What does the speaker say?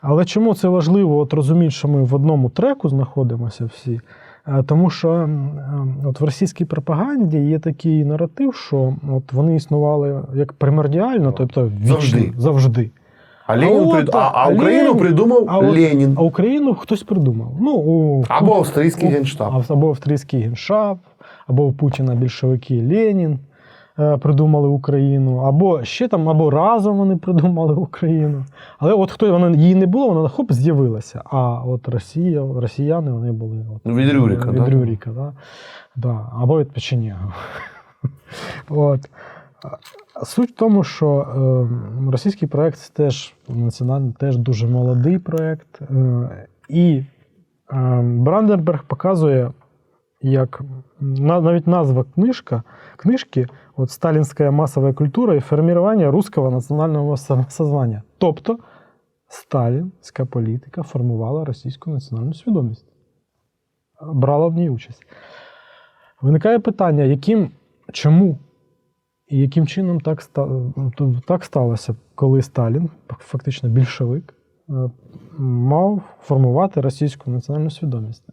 Але чому це важливо от розуміти, що ми в одному треку знаходимося всі? Е, Тому що от в російській пропаганді є такий наратив, що от вони існували як примордіально, тобто вічно, Завжди. завжди. А, Ленін от, прид... а, а а Україну Ленін- придумав а от- Ленін. А Україну хтось придумав. Ну, у, Або австрійський у- генштаб. Або австрійський генштаб, або у Путіна більшовики Ленін придумали Україну, або ще там, або разом вони придумали Україну. Але от хто вона її не було, вона хоп з'явилася. А от Росія, росіяни вони були от, Ну, від Рюрика, від да? Рюрика, да? Да. або від Печеняга. От. Суть в тому, що е, російський проект це теж національний, теж дуже молодий проект. Е, і е, Бранденберг показує, як навіть назва книжка, книжки от «Сталінська масова культура і формування руського національного со- сознання». Тобто сталінська політика формувала російську національну свідомість, брала в ній участь. Виникає питання, яким, чому і яким чином так, так сталося, коли Сталін, фактично більшовик, е, мав формувати російську національну свідомість.